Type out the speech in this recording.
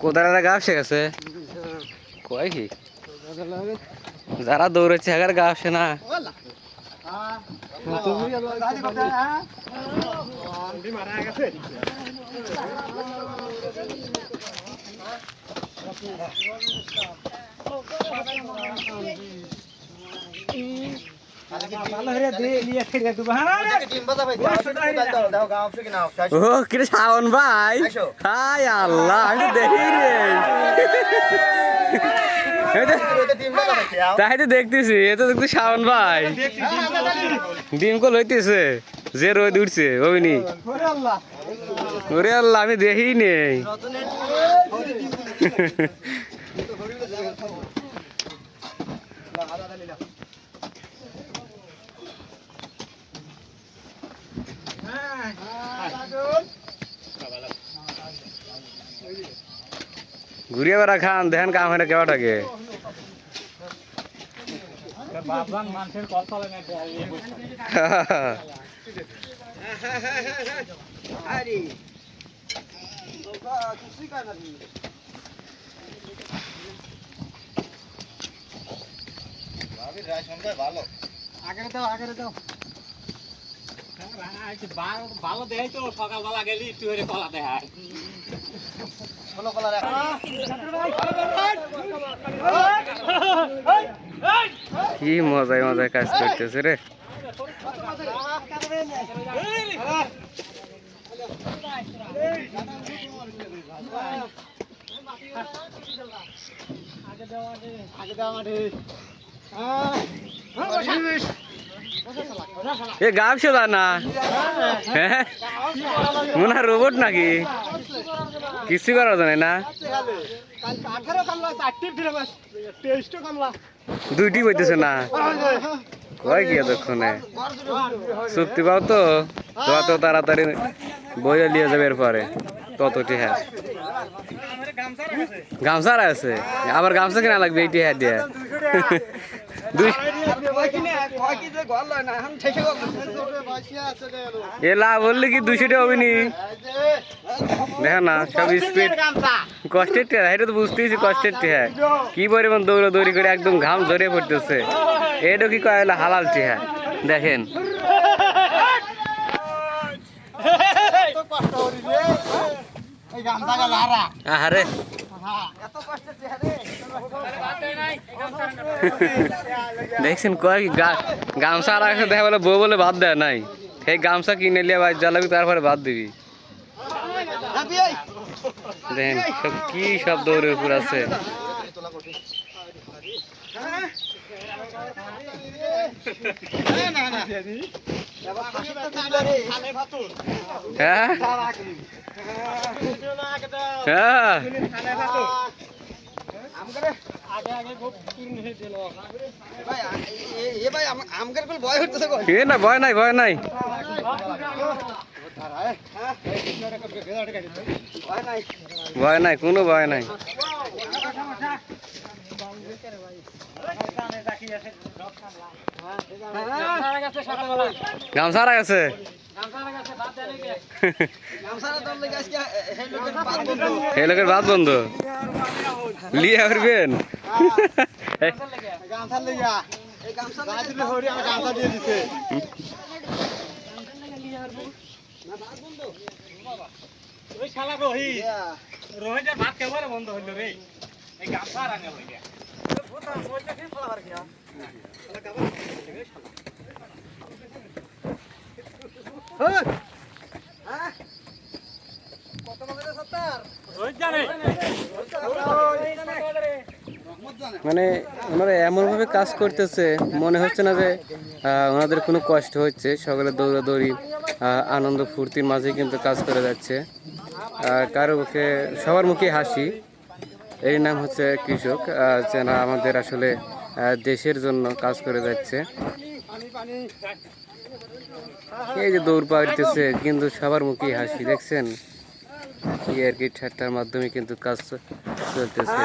কোদালের গা আসে গেছে কয় কি? যারা দৌড়েছে হাগার গা আসে না। ও কিরে শাওন ভাই? হাই আল্লাহ আমি দেখি রে। তাই তো দেখতেছি এ তো দেখতে শাওন ভাই। ডিম কল হইতেছে যে রোদ উঠছে ওইনি ওরে আল্লাহ আমি দেখি নেই। ঘুরিয়ে বেড়া খান দেখেন কাম হয় না কেবাটাকে ভালো দেয় তো সকালবেলা গেলি একটু করে কলা দেখায় কি মজায় মজায় কাজ করতেছে রে। এ গাব শোধা না। হ্যাঁ? মনে রোবট নাকি? কিছু করার জানে না? দুইটি বইতেছে না। কয় কি এতক্ষণে চুক্তি পাও তো? তত তাড়াতাড়ি বইয়ে নিয়ে যাবে এরপরে। ততটি হ্যাঁ। গামছা আছে। আবার গামছা কিনা লাগবে এইটি হ্যাঁ দিয়ে। এ কি নি? সব কষ্টের তো বুঝতেইছি কষ্টের কি পরিমাণ করে একদম ঘাম ঝরে পড়তেছে। এটা কি কয় হলো হালাল টেহা দেখেন। আহারে দেখছেন কয় কি গা- গামছা রাখে দেখা বলে বউ বলে বাদ দেয় নাই। সেই গামছা কিনে নিয়ে বাড়ি জ্বালাবি, তারপরে বাদ দিবি। দেখেন সব কি সব দৌড়ের উপর আছে। হ্যাঁ? হ্যাঁ। না ভয় নাই ভয় নাই। ভয় নাই কোনো ভয় নাই। গামছা রাখ আছে এই লোকের বাদ বন্ধ। লিয়ে করবেন রোহিত। ভাত কেবল বন্ধ হইল রে? মানে ওনারা এমনভাবে কাজ করতেছে, মনে হচ্ছে না যে ওনাদের কোনো কষ্ট হচ্ছে। সকলে দৌড়াদৌড়ি আনন্দ ফুর্তির মাঝে কিন্তু কাজ করে যাচ্ছে। কারও মুখে, সবার মুখে হাসি। এই নাম হচ্ছে কৃষক যারা আমাদের আসলে দেশের জন্য কাজ করে যাচ্ছে। এই যে দৌড় পাড়তেছে কিন্তু সবার মুখে হাসি, দেখছেন? এই আর কি ঠাট্টার মাধ্যমে কিন্তু কাজ চলতেছে।